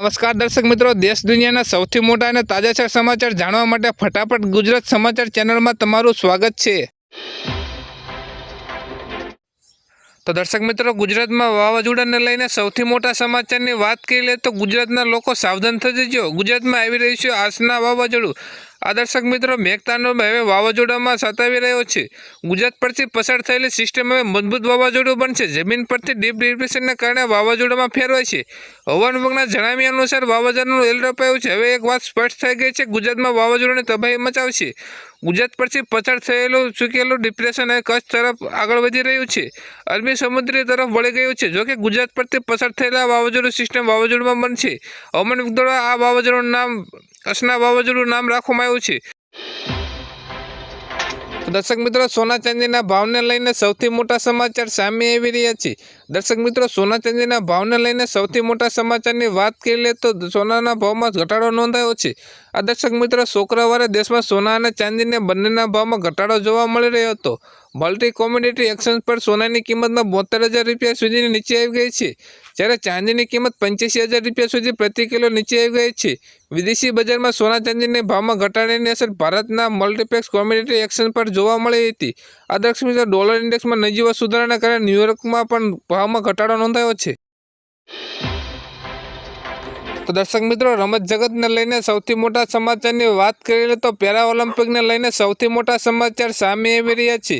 નમસ્કાર દર્શક મિત્રો, દેશ દુનિયાના સૌથી મોટા અને તાજા સમાચાર જાણવા માટે ફટાફટ ગુજરાત સમાચાર ચેનલમાં તમારું સ્વાગત છે. તો દર્શક મિત્રો, ગુજરાતમાં વાવાઝોડાને લઈને સૌથી મોટા સમાચારની વાત કરી લે તો ગુજરાતના લોકો સાવધાન થઈ જજો. ગુજરાતમાં આવી રહ્યું છે આસના વાવાઝોડું. આ દર્શક મિત્રો મેઘતાનો હવે વાવાઝોડામાં સતાવી રહ્યો છે. ગુજરાત પરથી પસાર થયેલી સિસ્ટમ હવે મજબૂત વાવાઝોડું બનશે. જમીન પરથી ડીપ ડિપ્રેશનને કારણે વાવાઝોડામાં ફેરવાય છે. હવામાન વિભાગના જણાવ્યા અનુસાર વાવાઝોડાનું એલર્ટ અપાયું છે. હવે એક વાત સ્પષ્ટ થઈ ગઈ છે, ગુજરાતમાં વાવાઝોડાની તબાહી મચાવશે. ગુજરાત પરથી પસાર થયેલું, ચૂકેલું ડિપ્રેશન હવે કચ્છ તરફ આગળ વધી રહ્યું છે. અરબી સમુદ્ર તરફ વળી ગયું છે. જોકે ગુજરાત પરથી પસાર થયેલા વાવાઝોડું સિસ્ટમ વાવાઝોડામાં બનશે. હવામાન વિભાગ આ વાવાઝોડાનું નામ અસના વાવાઝોડું નામ રાખવામાં આવ્યું છે. દર્શક મિત્રો સોના ચાંદીના ભાવને લઈને સૌથી મોટા સમાચાર સામે આવી રહ્યા છે. દર્શક મિત્રો સોના ચાંદીના ભાવને લઈને સૌથી મોટા સમાચારની વાત કરી લે તો સોનાના ભાવમાં ઘટાડો નોંધાયો છે. આ દર્શક મિત્રો, શુક્રવારે દેશમાં સોના અને ચાંદીને બંનેના ભાવમાં ઘટાડો જોવા મળી રહ્યો હતો. મલ્ટી કોમ્યુનિટી એક્સચેન્જ પર સોનાની કિંમતમાં બોતેર હજાર રૂપિયા સુધીની નીચે આવી ગઈ છે. જ્યારે ચાંદીની કિંમત પંચ્યાસી હજાર રૂપિયા સુધી પ્રતિ કિલો નીચે આવી ગઈ છે. વિદેશી બજારમાં સોના ચાંદીના ભાવમાં ઘટાડાની અસર ભારતના મલ્ટીપ્લેક્સ કોમ્યુનિટી એક્સચેન્જ પર જોવા મળી હતી. આ મિત્રો, ડોલર ઇન્ડેક્સમાં નજીવા સુધારાના કારણે ન્યુયોર્કમાં પણ ભાવમાં ઘટાડો નોંધાયો છે. તો દર્શક મિત્રો, રમત જગતને લઈને સૌથી મોટા સમાચારની વાત કરીએ તો પેરા ઓલિમ્પિકને લઈને સૌથી મોટા સમાચાર સામે આવી રહ્યા છે.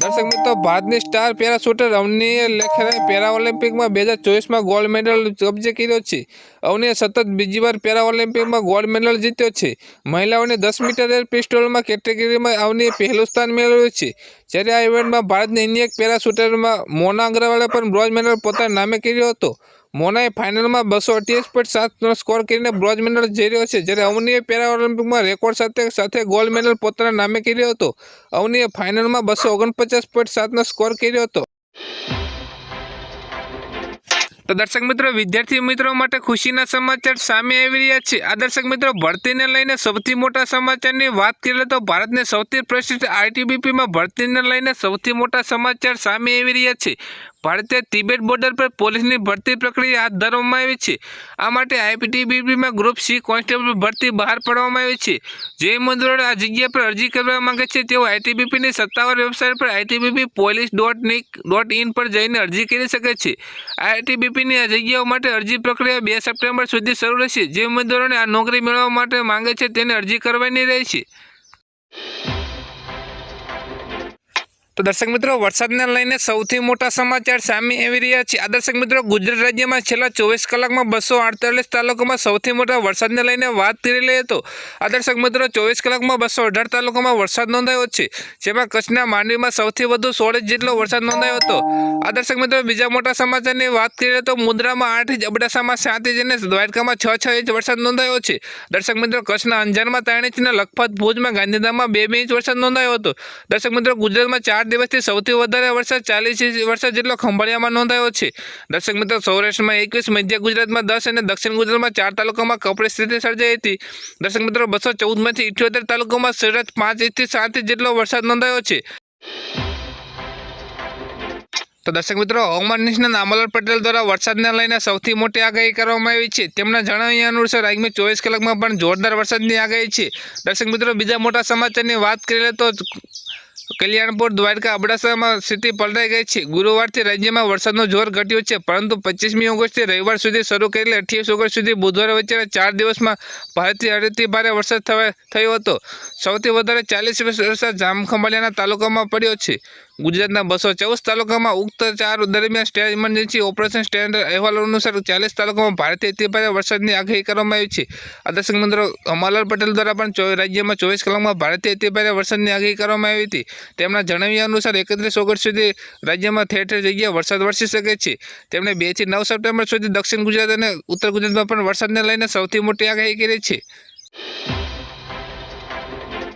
દર્શક મિત્રો, ભારતની સ્ટાર પેરા શૂટર અવનીએ લેખરાએ પેરા ઓલિમ્પિકમાં બે હજાર ચોવીસમાં ગોલ્ડ મેડલ કબજે કર્યો છે. અવનીએ સતત બીજી વાર પેરા ઓલિમ્પિકમાં ગોલ્ડ મેડલ જીત્યો છે. મહિલાઓને દસ મીટર એર પિસ્ટોલમાં કેટેગરીમાં અવનીએ પહેલું સ્થાન મેળવ્યું છે. જ્યારે આ ઇવેન્ટમાં ભારતની અન્ય એક પેરા શૂટરમાં મોના અગ્રવાલે પણ બ્રોન્ઝ મેડલ પોતાના નામે કર્યો હતો. મોનાએ ફાઇનલમાં બસો અઠ્યાવીસ પોઈન્ટ સાતનો સ્કોર કરીને બ્રોન્ઝ મેડલ જઈ રહ્યો છે. જ્યારે અવનીએ પેરા ઓલિમ્પિકમાં રેકોર્ડ સાથે સાથે ગોલ્ડ મેડલ પોતાના નામે કર્યો હતો. અવનીએ ફાઇનલમાં બસો ઓગણપચાસ પોઈન્ટ સાતનો સ્કોર કર્યો હતો. તો દર્શક મિત્રો, વિદ્યાર્થી મિત્રો માટે ખુશીના સમાચાર સામે આવી રહ્યા છે. આ દર્શક મિત્રો, ભરતીને લઈને સૌથી મોટા સમાચારની વાત કરીએ તો ભારતની સૌથી પ્રસિદ્ધ આઈટીબીપીમાં ભરતીને લઈને સૌથી મોટા સમાચાર સામે આવી રહ્યા છે. ભારતે તિબેટ બોર્ડર પર પોલીસની ભરતી પ્રક્રિયા હાથ ધરવામાં આવી છે. આ માટે આઈપીટીબીપીમાં ગ્રુપ સી કોન્સ્ટેબલ ભરતી બહાર પાડવામાં આવી છે. જે ઉમેદવારો આ જગ્યા પર અરજી કરવા માંગે છે, તેઓ આઈટીબીપીની સત્તાવાર વેબસાઇટ પર ITBP police dot nic dot in પર જઈને અરજી કરી શકે છે. આઈટીબીપીની આ જગ્યાઓ માટે અરજી પ્રક્રિયા બે સપ્ટેમ્બર સુધી શરૂ રહેશે. જે ઉમેદવારોને આ નોકરી મેળવવા માટે માંગે છે, તેને અરજી કરવાની રહેશે. તો દર્શક મિત્રો, વરસાદને લઈને સૌથી મોટા સમાચાર સામે આવી રહ્યા છે. આ દર્શક મિત્રો, ગુજરાત રાજ્યમાં છેલ્લા ચોવીસ કલાકમાં બસો અડતાલીસ તાલુકામાં સૌથી મોટા વરસાદને લઈને વાત કરી લઈએ તો, આ દર્શક મિત્રો, ચોવીસ કલાકમાં બસો અઢાર તાલુકામાં વરસાદ નોંધાયો છે, જેમાં કચ્છના માંડવીમાં સૌથી વધુ સોળ ઇંચ જેટલો વરસાદ નોંધાયો હતો. આ દર્શક મિત્રો, બીજા મોટા સમાચારની વાત કરીએ તો મુદ્રામાં આઠ ઇંચ, અબડાસામાં સાત ઇંચ અને દ્વારકામાં છ છ ઇંચ વરસાદ નોંધાયો છે. દર્શક મિત્રો, કચ્છના અંજારમાં ત્રણ ઇંચ અને લખપત ભુજમાં ગાંધીધામમાં બે બે ઇંચ વરસાદ નોંધાયો હતો. દર્શક મિત્રો, ગુજરાતમાં ચાર દિવસથી સૌથી વધારે વરસાદ ચાલીસ વરસાદ જેટલો ખંભાળિયામાં નોંધાયો છે. દર્શક મિત્રો, સૌરાષ્ટ્રમાં એકવીસ, મધ્ય ગુજરાતમાં દસ અને દક્ષિણ ગુજરાતમાં ચાર તાલુકામાં કપરી સ્થિતિ સર્જાઈ હતી. દર્શક મિત્રો, બસો ચૌદમાંથી ઇઠ્યોતેર તાલુકામાં સરેરાશ પાંચ ઇંચથી સાત ઇંચ જેટલો વરસાદ નોંધાયો છે. તો દર્શક મિત્રો, હવામાન નિષ્ણાત અમલર પટેલ દ્વારા વરસાદને લઈને સૌથી મોટી આગાહી કરવામાં આવી છે. તેમના જણાવ્યા અનુસાર, આગામી ચોવીસ કલાકમાં પણ જોરદાર વરસાદની આગાહી છે. દર્શક મિત્રો, બીજા મોટા સમાચારની વાત કરીએ તો કલ્યાણપુર, દ્વારકા, અબડાસામાં સ્થિતિ પલટાઈ ગઈ છે. ગુરુવારથી રાજ્યમાં વરસાદનો જોર ઘટ્યો છે, પરંતુ પચીસમી ઓગસ્ટથી રવિવાર સુધી શરૂ કરેલી અઠ્યાવીસ ઓગસ્ટ સુધી બુધવાર વચ્ચે ચાર દિવસમાં ભારેથી અડધી ભારે વરસાદ થયો હતો. સૌથી વધારે ચાલીસ વરસાદ જામખંભાળિયાના તાલુકામાં પડ્યો છે. ગુજરાતના બસો ચૌદ તાલુકામાં ઉક્ત ચાર દરમિયાન સ્ટેટ ઇમરજન્સી ઓપરેશન સ્ટેન્ડ અહેવાલ અનુસાર ચાલીસ તાલુકામાં ભારેથી અતિભારે વરસાદની આગાહી કરવામાં આવી છે. આ દર્શક મિત્રો પટેલ દ્વારા પણ રાજ્યમાં ચોવીસ કલાકમાં ભારેથી અતિભારે વરસાદની આગાહી કરવામાં આવી હતી. તેમના જણાવ્યા અનુસાર એકત્રીસ ઓગસ્ટ સુધી રાજ્યમાં ઠેર ઠેર જગ્યાએ વરસાદ વરસી શકે છે. તેમણે બેથી નવ સપ્ટેમ્બર સુધી દક્ષિણ ગુજરાત અને ઉત્તર ગુજરાતમાં પણ વરસાદને લઈને સૌથી મોટી આગાહી કરી છે.